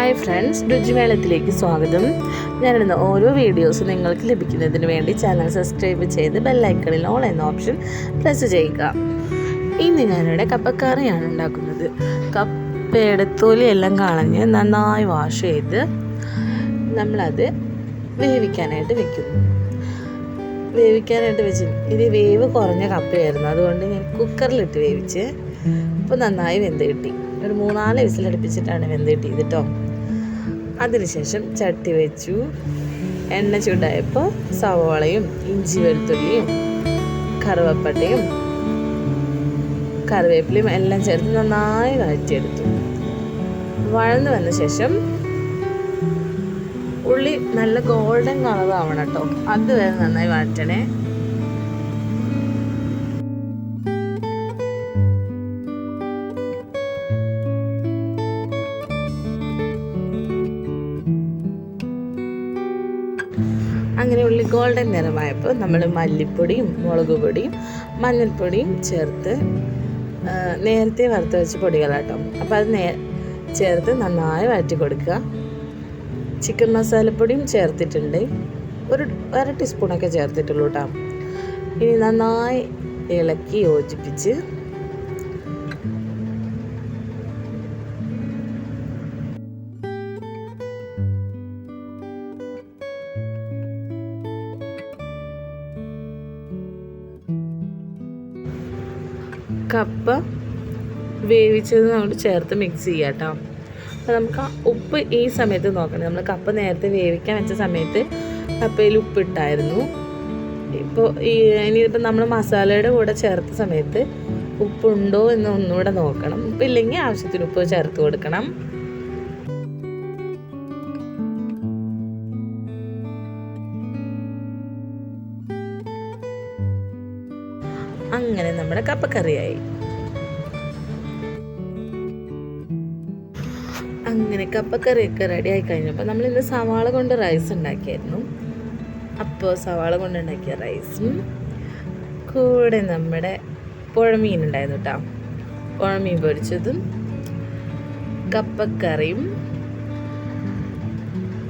Hi friends രുചിമേളത്തിലേക്ക് സ്വാഗതം. ഞാനിടുന്ന ഓരോ വീഡിയോസും നിങ്ങൾക്ക് ലഭിക്കുന്നതിന് വേണ്ടി ചാനൽ സബ്സ്ക്രൈബ് ചെയ്ത് ബെല്ലൈക്കണിൽ ഓൾ എന്ന ഓപ്ഷൻ പ്രസ് ചെയ്യുക. ഇന്ന് ഞാനിവിടെ കപ്പക്കറിയാണ് ഉണ്ടാക്കുന്നത്. കപ്പയുടെ തൊലിയെല്ലാം കളഞ്ഞ് നന്നായി വാഷ് ചെയ്ത് നമ്മളത് വേവിക്കാനായിട്ട് വെക്കുന്നു വേവിക്കാനായിട്ട് വെച്ച് ഇത് വേവ് കുറഞ്ഞ കപ്പയായിരുന്നു. അതുകൊണ്ട് ഞാൻ കുക്കറിലിട്ട് വേവിച്ച് ഇപ്പോൾ നന്നായി വെന്ത് കിട്ടി. ഒരു മൂന്നാൽ വിസിലടുപ്പിച്ചിട്ടാണ് വെന്ത് കിട്ടിയത് കേട്ടോ അതിനുശേഷം ചട്ടി വെച്ചു. എണ്ണ ചൂടായപ്പോൾ സവാളയും ഇഞ്ചി വെളുത്തുള്ളിയും കറുവപ്പട്ടയും കറിവേപ്പിലയും എല്ലാം ചേർത്ത് നന്നായി വഴറ്റിയെടുത്തു. വഴന്നു വന്ന ശേഷം ഉള്ളി നല്ല ഗോൾഡൻ കളർ ആവണം കേട്ടോ. അതുവരെ നന്നായി വഴറ്റണേ. അങ്ങനെ ഉള്ളി ഗോൾഡൻ നിറമായപ്പോൾ നമ്മൾ മല്ലിപ്പൊടിയും മുളക് പൊടിയും മഞ്ഞൾപ്പൊടിയും ചേർത്ത് നേരത്തെ വറുത്ത് വെച്ച പൊടികളാട്ടോ. അപ്പോൾ അത് നേ ചേർത്ത് നന്നായി വഴറ്റി കൊടുക്കുക. ചിക്കൻ മസാലപ്പൊടിയും ചേർത്തിട്ടുണ്ട്. ഒരു അര ടീസ്പൂണൊക്കെ ചേർത്തിട്ടുള്ളൂ കേട്ടോ ഇനി നന്നായി ഇളക്കി യോജിപ്പിച്ച് കപ്പ വേവിച്ചത് നമ്മൾ ചേർത്ത് മിക്സ് ചെയ്യാം കേട്ടോ. അപ്പോൾ നമുക്ക് ആ ഉപ്പ് ഈ സമയത്ത് നോക്കണം. നമ്മൾ കപ്പ നേരത്തെ വേവിക്കാൻ വെച്ച സമയത്ത് കപ്പയിൽ ഉപ്പിട്ടായിരുന്നു. ഇപ്പോൾ ഈ ഇനിയിപ്പോൾ നമ്മൾ മസാലയുടെ കൂടെ ചേർത്ത സമയത്ത് ഉപ്പുണ്ടോ എന്ന് ഒന്നുകൂടെ നോക്കണം. ഉപ്പില്ലെങ്കിൽ ആവശ്യത്തിന് ഉപ്പ് ചേർത്ത് കൊടുക്കണം. അങ്ങനെ നമ്മുടെ കപ്പക്കറിയായി. അങ്ങനെ കപ്പക്കറിയൊക്കെ റെഡി ആയി കഴിഞ്ഞപ്പോൾ നമ്മൾ ഇന്ന് സവാള കൊണ്ട് റൈസ് ഉണ്ടാക്കിയായിരുന്നു. അപ്പോൾ സവാള കൊണ്ട് ഉണ്ടാക്കിയ റൈസും കൂടെ നമ്മുടെ പുഴമീൻ ഉണ്ടായിരുന്നു കേട്ടോ പുഴമീൻ പൊരിച്ചതും കപ്പക്കറിയും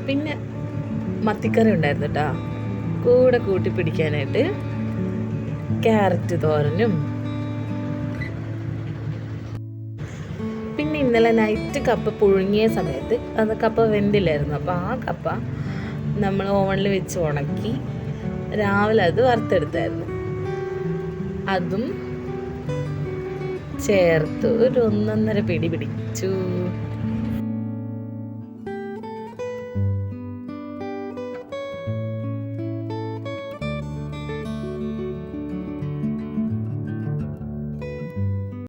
പിന്നെ മത്തിക്കറി ഉണ്ടായിരുന്നു കേട്ടോ കൂടെ കൂട്ടി പിടിക്കാനായിട്ട് ക്യാരറ്റ് തോരനും. പിന്നെ ഇന്നലെ നൈറ്റ് കപ്പ പുഴുങ്ങിയ സമയത്ത് അത് കപ്പ വെന്തില്ലായിരുന്നു. അപ്പോൾ ആ കപ്പ നമ്മൾ ഓവണിൽ വെച്ച് ഉണക്കി രാവിലെ അത് വറുത്തെടുത്തായിരുന്നു. അതും ചേർത്ത് ഒരു ഒന്നൊന്നര പിടി പിടിച്ചു.